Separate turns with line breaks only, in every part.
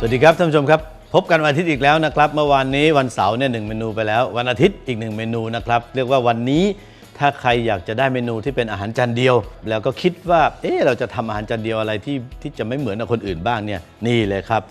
สวัสดีครับท่านผู้ชมครับ พบกันวันอาทิตย์อีกแล้วนะครับ เมื่อวานนี้วันเสาร์เนี่ยหนึ่งเมนูไปแล้ว วันอาทิตย์อีกหนึ่งเมนูนะครับ เรียกว่าวันนี้ถ้าใครอยากจะได้เมนูที่เป็นอาหารจานเดียว แล้วก็คิดว่าเอ๊ะเราจะทำอาหารจานเดียวอะไรที่ที่จะไม่เหมือนกับคนอื่นบ้างเนี่ยนี่เลยครับ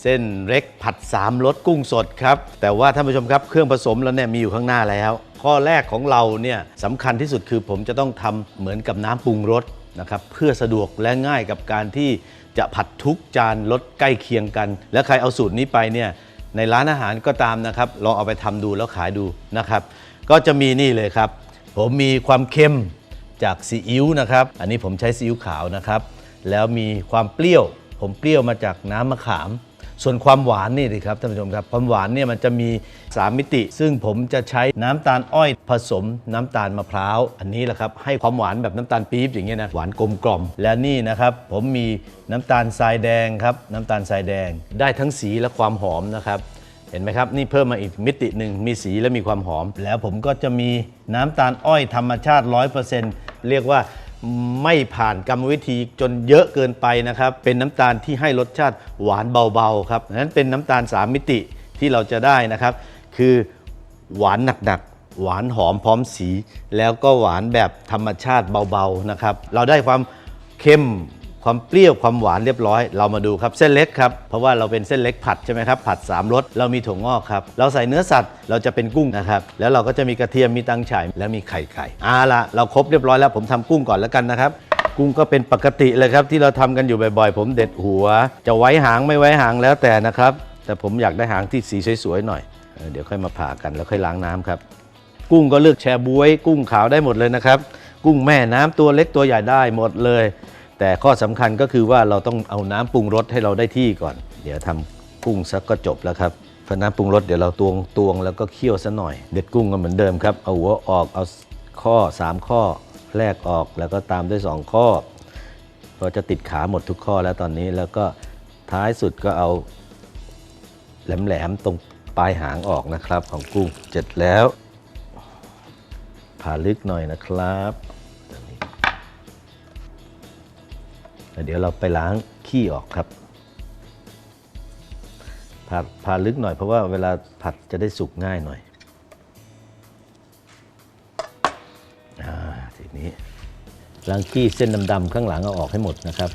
เส้นเล็กผัด3รสกุ้งสดครับแต่ว่าท่านผู้ชมครับเครื่องผสมแล้วเนี่ยมีอยู่ข้างหน้าแล้ว ข้อแรกของเราเนี่ยสำคัญที่สุดคือผมจะต้องทำเหมือนกับน้ำปรุงรส นะครับเพื่อสะดวกและง่ายกับการที่จะผัดทุกจานรสใกล้เคียงกัน และใครเอาสูตรนี้ไปเนี่ยในร้านอาหารก็ตามนะครับลองเอาไปทำดูแล้วขายดูนะครับ ก็จะมีนี่เลยครับ ผมมีความเค็มจากซีอิ๊วนะครับ อันนี้ผมใช้ซีอิ๊วขาวนะครับ แล้วมีความเปรี้ยว ผมเปรี้ยวมาจากน้ำมะขาม ส่วนความหวานนี่สิครับท่านผู้ชมครับ ความหวานเนี่ยมันจะมี 3 มิติ ซึ่งผมจะใช้น้ำตาลอ้อยผสมน้ำตาลมะพร้าว อันนี้แหละครับ ให้ความหวานแบบน้ำตาลปี๊บอย่างเงี้ยนะหวานกลมกล่อม และนี่นะครับ ผมมีน้ำตาลทรายแดงครับน้ำตาลทรายแดง ได้ทั้งสีและความหอมนะครับเห็นไหมครับ นี่เพิ่มมาอีกมิติหนึ่งมีสีและมีความหอม แล้วผมก็จะมีน้ำตาลอ้อยธรรมชาติ 100%เรียกว่า ไม่ผ่านกรรมวิธีจนเยอะเกินไปนะครับ เป็นน้ำตาลที่ให้รสชาติหวานเบาๆครับนั้นเป็นน้ำตาล 3 มิติที่เราจะได้นะครับ คือหวานหนักๆ หวานหอมพร้อมสี แล้วก็หวานแบบธรรมชาติเบาๆนะครับ เราได้ความเค็ม ความเปรี้ยวความหวานเรียบร้อย เรามาดูครับเส้นเล็กครับเพราะว่าเราเป็นเส้นเล็กผัดใช่ไหมครับผัด3รสเรามีถั่วงอกครับเราใส่เนื้อสัตว์เราจะเป็นกุ้งนะครับแล้วเราก็จะมีกระเทียมมีตังฉ่ายแล้วมีไข่ไก่เอาละเราครบเรียบร้อยแล้วผมทำกุ้งก่อนแล้วกันนะครับกุ้งก็เป็นปกติเลยครับที่เราทำกันอยู่บ่อยๆ ผมเด็ดหัว จะไว้หางไม่ไว้หางแล้วแต่นะครับ แต่ผมอยากได้หางที่สีสวยๆหน่อยเออเดี๋ยวค่อยมาผ่ากันแล้วค่อยล้างน้ำครับ กุ้งก็เลือกแชบวย กุ้งขาวได้หมดเลยนะครับ กุ้งแม่น้ำตัวเล็กตัวใหญ่ได้หมดเลย แต่ข้อสำคัญก็คือว่าเราต้องเอาน้ำปรุงรสให้เราได้ที่ก่อน เดี๋ยวทำกุ้งสักก็จบแล้วครับเพราะน้ำปรุงรสเดี๋ยวเราตวงตวงแล้วก็เคี่ยวซะหน่อย เด็ดกุ้งก็เหมือนเดิมครับ เอาหัวออกเอาข้อ 3 ข้อแรกออกแล้วก็ตามด้วย 2 ข้อเราจะติดขาหมดทุกข้อแล้วตอนนี้แล้วก็ท้ายสุดก็เอาแหลมๆตรงปลายหางออกนะครับของกุ้งเสร็จแล้วผ่าลึกหน่อยนะครับ เดี๋ยวเราไปล้างขี้ออกครับผ่าผ่าลึกหน่อยเพราะว่าเวลาผัดจะได้สุกง่ายหน่อยอ่าทีนี้ล้างขี้เส้นดำๆข้างหลังเอาออกให้หมดนะครับ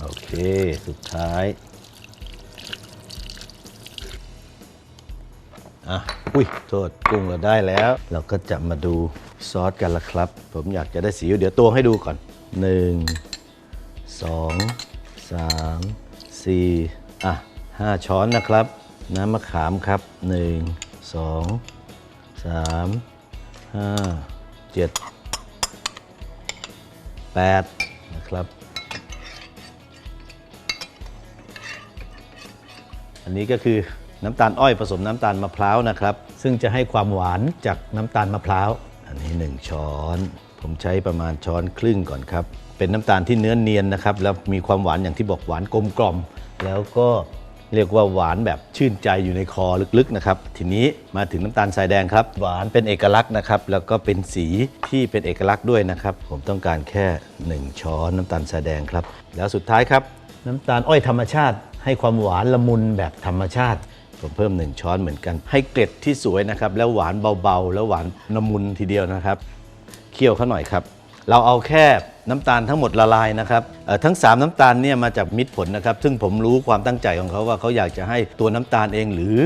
โอเคสุดท้ายอะ อุ้ยโทษกุ้งเราได้แล้ว เราก็จะมาดูซอสกันละครับ ผมอยากจะได้สีเดี๋ยวตวงให้ดูก่อน 1 2 3 4 อะ 5 ช้อนนะครับ น้ำมะขามครับ 1 2 3 5 7 8 นะครับอันนี้ก็คือ น้ำตาลอ้อยผสมน้ำตาลมะพร้าวนะครับ ซึ่งจะให้ความหวานจากน้ำตาลมะพร้าว อันนี้ 1 ช้อน ผมใช้ประมาณช้อนครึ่งก่อนครับ เป็นน้ำตาลที่เนื้อเนียนนะครับ แล้วมีความหวานอย่างที่บอกหวานกลมกล่อม แล้วก็เรียกว่าหวานแบบชื่นใจอยู่ในคอลึกๆนะครับ ทีนี้มาถึงน้ำตาลทรายแดงครับ หวานเป็นเอกลักษณ์นะครับ แล้วก็เป็นสีที่เป็นเอกลักษณ์ด้วยนะครับ ผมต้องการแค่ 1 ช้อนน้ำตาลทรายแดงครับ แล้วสุดท้ายครับ น้ำตาลอ้อยธรรมชาติ ให้ความหวานละมุนแบบธรรมชาติ ผมเพิ่ม 1 ช้อนเหมือนกัน ให้เกล็ดที่สวยนะครับ แล้วหวานเบาๆ แล้วหวานละมุนทีเดียวนะครับ เคี่ยวเขาหน่อยครับ เราเอาแค่น้ำตาลทั้งหมดละลายนะครับทั้ง 3 น้ำตาลเนี่ยมาจากมิตรผลนะครับ ซึ่งผมรู้ความตั้งใจของเขาว่าเขาอยากจะให้ตัวน้ำตาลเองหรือ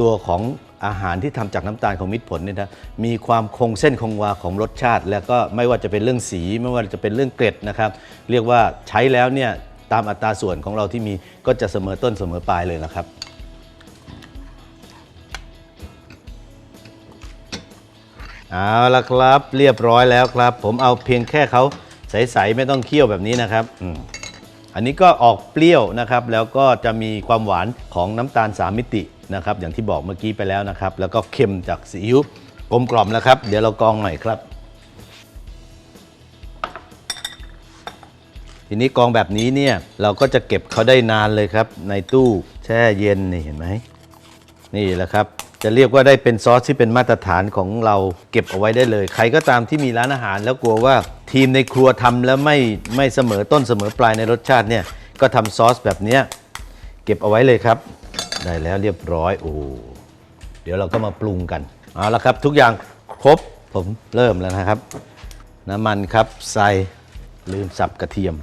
ตัวของอาหารที่ทำจากน้ำตาลของมิตรผลเนี่ยนะมีความคงเส้นคงวาของรสชาติ แล้วก็ไม่ว่าจะเป็นเรื่องสี ไม่ว่าจะเป็นเรื่องเกล็ดนะครับ เรียกว่าใช้แล้วเนี่ยตามอัตราส่วนของเราที่มีก็จะเสมอต้นเสมอปลายเลยนะครับ เอาละครับเรียบร้อยแล้วครับ ผมเอาเพียงแค่เขาใสๆไม่ต้องเคี่ยวแบบนี้นะครับอืมอันนี้ก็ออกเปรี้ยวนะครับ แล้วก็จะมีความหวานของน้ำตาล3มิตินะครับ อย่างที่บอกเมื่อกี้ไปแล้วนะครับ แล้วก็เค็มจากซีอิ๊วกลมกล่อมแล้วครับ เดี๋ยวเรากรองหน่อยครับ ทีนี้กรองแบบนี้เนี่ยเราก็จะเก็บเขาได้นานเลยครับ ในตู้แช่เย็นนี่เห็นไหมนี่แหละครับ จะเรียกว่าได้เป็นซอสที่เป็นมาตรฐานของเราเก็บเอาไว้ได้เลย ใครก็ตามที่มีร้านอาหาร แล้วกลัวว่าทีมในครัวทำแล้วไม่ไม่เสมอต้นเสมอปลายในรสชาติเนี่ยก็ทำซอสแบบเนี้ยเก็บเอาไว้เลยครับ ได้แล้วเรียบร้อยโอ้เดี๋ยวเราก็มาปรุงกันเอาละครับทุกอย่างครบผมเริ่มแล้วนะครับ น้ำมันครับใส่ลืมสับกระเทียม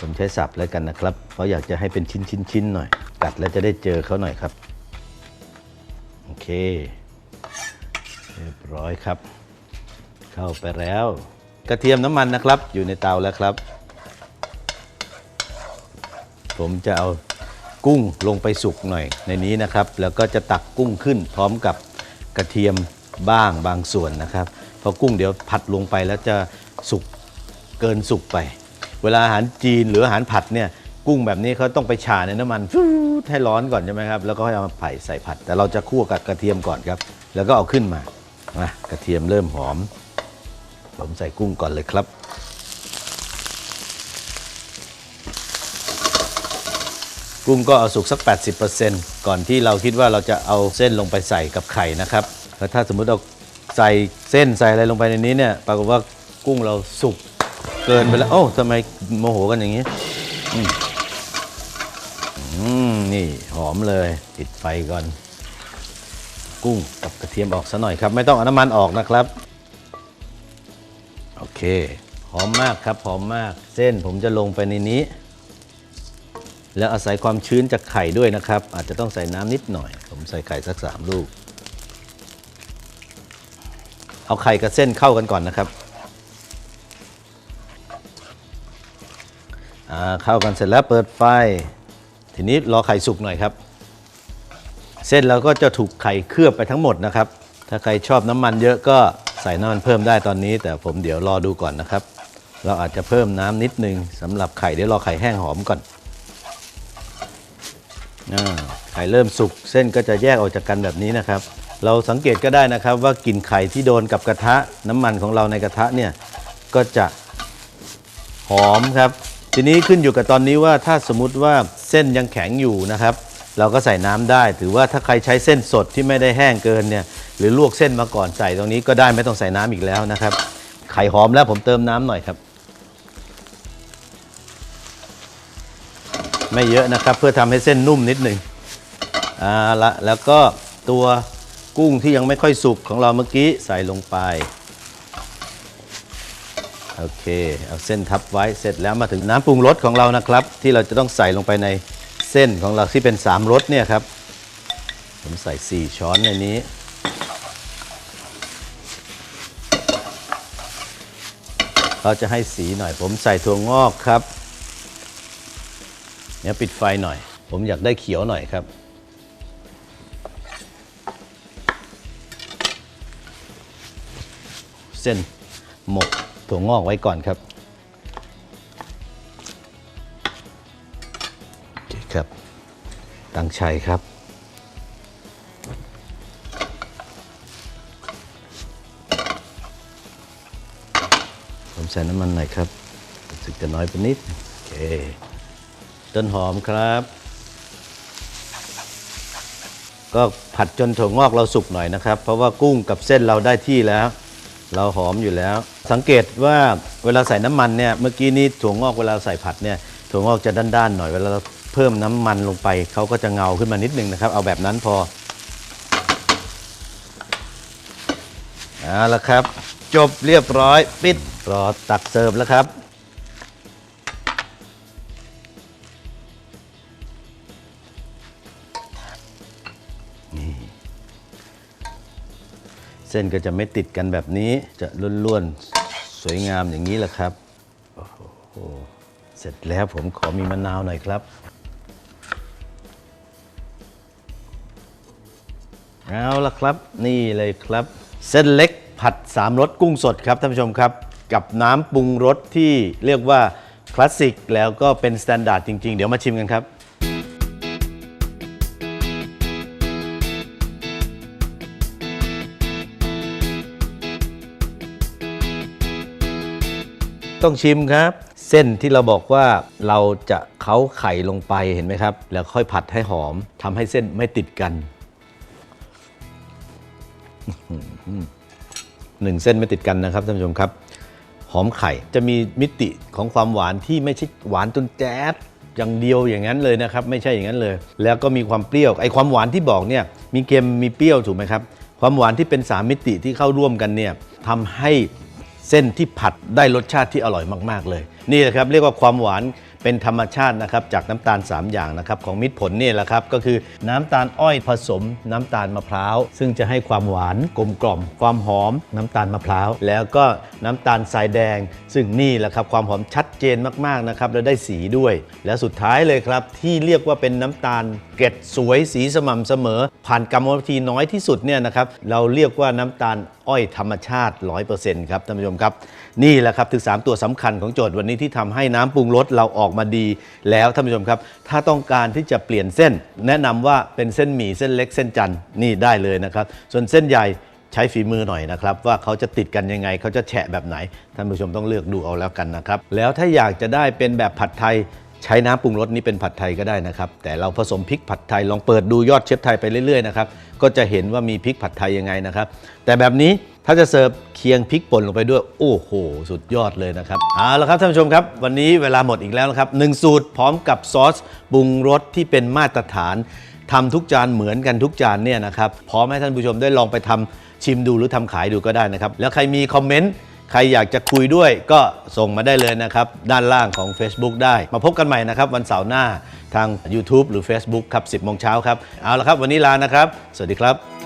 ผมใช้สับแล้วกันนะครับ เพราะอยากจะให้เป็นชิ้นชิ้นชิ้นๆหน่อยกัดแล้วจะได้เจอเขาหน่อยครับ เค เรียบร้อยครับ เข้าไปแล้ว กระเทียมน้ำมันนะครับ อยู่ในเตาแล้วครับ ผมจะเอากุ้งลงไปสุกหน่อยในนี้นะครับ แล้วก็จะตักกุ้งขึ้นพร้อมกับกระเทียมบ้างบางส่วนนะครับ เพราะกุ้งเดี๋ยวผัดลงไปแล้วจะสุกเกินสุกไป เวลาอาหารจีนหรืออาหารผัดเนี่ย กุ้งแบบนี้เขาต้องไปฉาในน้ำมันฟูดให้ร้อนก่อนใช่ไหมครับ แล้วก็ให้เอามาไผ่ใส่ผัด แต่เราจะคั่วกับกระเทียมก่อนครับ แล้วก็เอาขึ้นมานะกระเทียมเริ่มหอม ผมใส่กุ้งก่อนเลยครับ กุ้งก็เอาสุกสัก 80%ก่อนที่เราคิดว่าเราจะเอาเส้นลงไปใส่กับไข่นะครับ แล้วถ้าสมมุติเราใส่เส้นใส่อะไรลงไปในนี้เนี่ย ปรากฏว่ากุ้งเราสุกเกินไปแล้ว โอ้ทำไมโมโหกันอย่างนี้ อืม อืมนี่หอมเลยปิดไฟก่อน กุ้งกับกระเทียมออกซะหน่อยครับ ไม่ต้องเอาน้ำมันออกนะครับ โอเค หอมมากครับหอมมาก เส้นผมจะลงไปในนี้ แล้วอาศัยความชื้นจากไข่ด้วยนะครับ อาจจะต้องใส่น้ำนิดหน่อย ผมใส่ไข่สักสามลูก เอาไข่กับเส้นเข้ากันก่อนนะครับอ่าเข้ากันเสร็จแล้วเปิดไฟ ทีนี้รอไข่สุกหน่อยครับ เส้นเราก็จะถูกไข่เคลือบไปทั้งหมดนะครับ ถ้าใครชอบน้ำมันเยอะก็ใส่น้ำมันเพิ่มได้ตอนนี้ แต่ผมเดี๋ยวรอดูก่อนนะครับ เราอาจจะเพิ่มน้ำนิดนึงสำหรับไข่เดี๋ยวรอไข่แห้งหอมก่อนอไข่เริ่มสุกเส้นก็จะแยกออกจากกันแบบนี้นะครับ เราสังเกตก็ได้นะครับว่ากลิ่นไข่ที่โดนกับกระทะน้ำมันของเราในกระทะเนี่ยก็จะหอมครับ ทีนี้ขึ้นอยู่กับตอนนี้ว่าถ้าสมมติว่าเส้นยังแข็งอยู่นะครับ เราก็ใส่น้ำได้ ถือว่าถ้าใครใช้เส้นสดที่ไม่ได้แห้งเกินเนี่ยหรือลวกเส้นมาก่อนใส่ตรงนี้ก็ได้ไม่ต้องใส่น้ำอีกแล้วนะครับ ไข่หอมแล้วผมเติมน้ำหน่อยครับ ไม่เยอะนะครับเพื่อทำให้เส้นนุ่มนิดหนึ่งอ่าละแล้วก็ตัวกุ้งที่ยังไม่ค่อยสุกของเราเมื่อกี้ใส่ลงไป โอเค เอาเส้นทับไว้เสร็จแล้วมาถึงน้ำปรุงรสของเรานะครับ ที่เราจะต้องใส่ลงไปในเส้นของเราที่เป็น3รสเนี่ยครับ ผมใส่ 4 ช้อนในนี้เราจะให้สีหน่อย ผมใส่ถั่วงอกครับเนี่ยปิดไฟหน่อย ผมอยากได้เขียวหน่อยครับเส้นหมก ถั่วงอกไว้ก่อนครับโอเคครับตังชัยครับ ผมใส่น้ำมันหน่อยครับรู้สึกจะน้อยไปนิด โอเค ต้นหอมครับ ก็ผัดจนถั่วงอกเราสุกหน่อยนะครับ เพราะว่ากุ้งกับเส้นเราได้ที่แล้ว เราหอมอยู่แล้ว สังเกตว่าเวลาใส่น้ำมันเนี่ยเมื่อกี้นี้ถั่วงอกเวลาใส่ผัดเนี่ยถั่วงอกจะด้านๆหน่อยเวลาเราเพิ่มน้ำมันลงไปเขาก็จะเงาขึ้นมานิดนึงนะครับ เอาแบบนั้นพอเอาละครับ จบเรียบร้อย ปิดรอตักเสิร์ฟแล้วครับเส้นก็จะไม่ติดกันแบบนี้จะล้วนๆ สวยงามอย่างนี้แหละครับโอ้โหเสร็จแล้วผมขอมีมะนาวหน่อยครับเอาละครับนี่เลยครับ เส้นเล็กผัด3รสกุ้งสดครับท่านผู้ชมครับ กับน้ำปรุงรสที่เรียกว่าคลาสสิกแล้วก็เป็นสแตนดาร์ดจริง ๆ เดี๋ยวมาชิมกันครับ ต้องชิมครับ เส้นที่เราบอกว่าเราจะเค้าไข่ลงไปเห็นไหมครับ แล้วค่อยผัดให้หอมทำให้เส้นไม่ติดกันหนึ่งเส้นไม่ติดกันนะครับท่านผู้ชมครับ หอมไข่จะมีมิติของความหวานที่ไม่ใช่หวานจนแจ๊ดอย่างเดียวอย่างนั้นเลยนะครับ ไม่ใช่อย่างนั้นเลย แล้วก็มีความเปรี้ยวไอ้ความหวานที่บอกเนี่ยมีเค็มมีเปรี้ยวถูกไหมครับ ความหวานที่เป็นสามมิติที่เข้าร่วมกันเนี่ยทำให้ เส้นที่ผัดได้รสชาติที่อร่อยมาก ๆ เลย นี่แหละครับเรียกว่าความหวาน เป็นธรรมชาตินะครับจากน้ำตาล 3 อย่างนะครับของมิตรผลนี่แหละครับก็คือน้ำตาลอ้อยผสม น้ำตาลมะพร้าว ซึ่งจะให้ความหวานกลมกล่อม ความหอมน้ำตาลมะพร้าว แล้วก็น้ำตาลทรายแดง ซึ่งนี่แหละครับความหอมชัดเจนมากๆนะครับและได้สีด้วย และสุดท้ายเลยครับที่เรียกว่าเป็นน้ำตาลเกล็ดสวยสีสม่ำเสมอ ผ่านกรรมวิธีน้อยที่สุดเนี่ยนะครับเราเรียกว่าน้ำตาลอ้อยธรรมชาติ 100%ครับท่านผู้ชมครับนี่แหละครับถึง3ตัวสำคัญของโจทย์วันนี้ที่ทำให้น้ำปรุงรสเราออกมาดีแล้วท่านผู้ชมครับ ถ้าต้องการที่จะเปลี่ยนเส้น แนะนำว่าเป็นเส้นหมี่เส้นเล็กเส้นจันนี่ได้เลยนะครับ ส่วนเส้นใหญ่ใช้ฝีมือหน่อยนะครับ ว่าเขาจะติดกันยังไง เขาจะแฉะแบบไหน ท่านผู้ชมต้องเลือกดูเอาแล้วกันนะครับ แล้วถ้าอยากจะได้เป็นแบบผัดไทยใช้น้ำปรุงรสนี้เป็นผัดไทยก็ได้นะครับ แต่เราผสมพริกผัดไทยลองเปิดดูยอดเชฟไทยไปเรื่อยๆนะครับก็จะเห็นว่ามีพริกผัดไทยยังไงนะครับ แต่แบบนี้ ถ้าจะเสิร์ฟเคียงพริกป่นลงไปด้วยโอ้โห สุดยอดเลยนะครับเอาละครับท่านผู้ชมครับ วันนี้เวลาหมดอีกแล้วนะครับหนึ่งสูตรพร้อมกับซอสปรุงรสที่เป็นมาตรฐานทำทุกจานเหมือนกันทุกจานเนี่ยนะครับพร้อมให้ท่านผู้ชมได้ลองไปทำชิมดูหรือทำขายดูก็ได้นะครับแล้วใครมีคอมเมนต์ใครอยากจะคุยด้วยก็ส่งมาได้เลยนะครับ ด้านล่างของ Facebook ได้ มาพบกันใหม่นะครับ วันเสาร์หน้าทาง YouTube หรือ Facebook ครับ 10โมงเช้าครับ เอาละครับ วันนี้ลานะครับ สวัสดีครับ